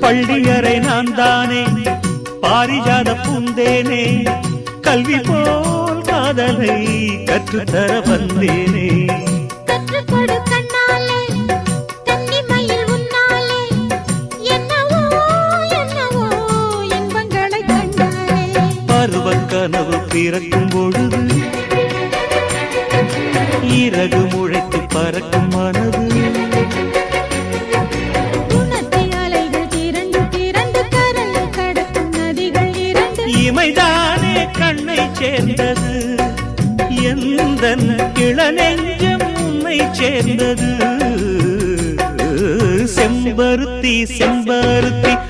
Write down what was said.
பள்ளியறை நான் தானே பாரிஜாத பூந்தேனே கல்வி போல் காதலை கற்றுத்தர வந்தேனே. கனவு பிறக்கும் பொழுது இறகு முளைத்து பறக்கும் மனது இமைதானே கண்ணை சேர்ந்தது. எந்த இளநெஞ்சம் உன்னை சேர்ந்தது. செம்பருத்தி செம்பருத்தி